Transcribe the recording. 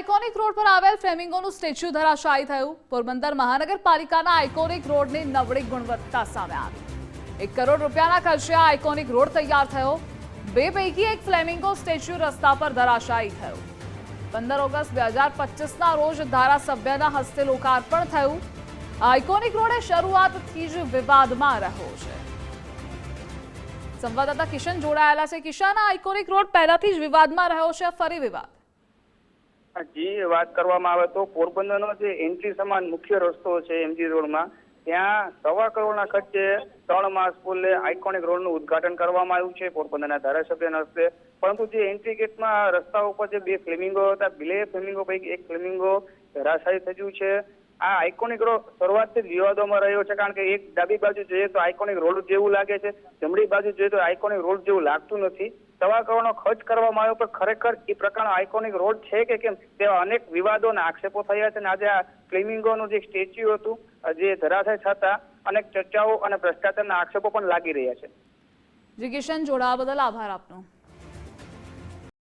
Iconic road પર આવેલ ફ્લેમિંગોનું statue ધરાશાયી થયું. પોરબંદર મહાનગરપાલિકાના આઇકોનિક રોડની નબળી ગુણવત્તા સામે આવી. એક કરોડ રૂપિયાના ખર્ચે આ આઇકોનિક રોડ તૈયાર થયો. બે પૈકી એક ફ્લેમિંગો સ્ટેચ્યુ રસ્તા પર ધરાશાયી થયું. પંદર ઓગસ્ટ બે હજાર પચીસના રોજ ધારાસભ્યના હસ્તે લોકાર્પણ થયું. આઇકોનિક રોડે શરૂઆતથી જ વિવાદમાં રહ્યો છે. સંવાદદાતા કિશન જોડાયેલા છે. કિશન આ આઇકોનિક રોડ પહેલાથી જ વિવાદમાં રહ્યો છે. ફરી વિવાદ. જી વાત કરવામાં આવે તો પોરબંદરનો જે એન્ટ્રી સમાન મુખ્ય રસ્તો છે એમજી રોડમાં, ત્યાં સવા કરોડના ખર્ચે ત્રણ માસ પૂર્વે આઇકોનિક રોડનું ઉદ્ઘાટન કરવામાં આવ્યું છે પોરબંદરના ધારાસભ્યના હસ્તે. પરંતુ જે એન્ટ્રી ગેટમાં રસ્તા ઉપર જે બે ફ્લેમિંગો હતા, બે ફ્લેમિંગો પૈકી એક ફ્લેમિંગો ધરાશાયી થયું છે. આ આઇકોનિક રોડ શરૂઆતથી વિવાદોમાં રહ્યો છે, કારણ કે એક ડાબી બાજુ જોઈએ તો આઇકોનિક રોડ જેવું લાગે છે, જમણી બાજુ જોઈએ તો આઇકોનિક રોડ જેવું લાગતું નથી. સવા કરોડનો ખર્ચ કરવામાં આવ્યો, પણ ખરેખર એ પ્રકારનો આઇકોનિક રોડ છે કે કેમ? તેવા અનેક વિવાદો અને આક્ષેપો થયા છે અને આજે આ ફ્લેમિંગોનું જે સ્ટેચ્યુ હતું, જે ધરાશાય છતાં અનેક ચર્ચાઓ અને ભ્રષ્ટાચારના આક્ષેપો પણ લાગી રહ્યા છે. જી કિશન જોડાવા બદલ આભાર આપનો.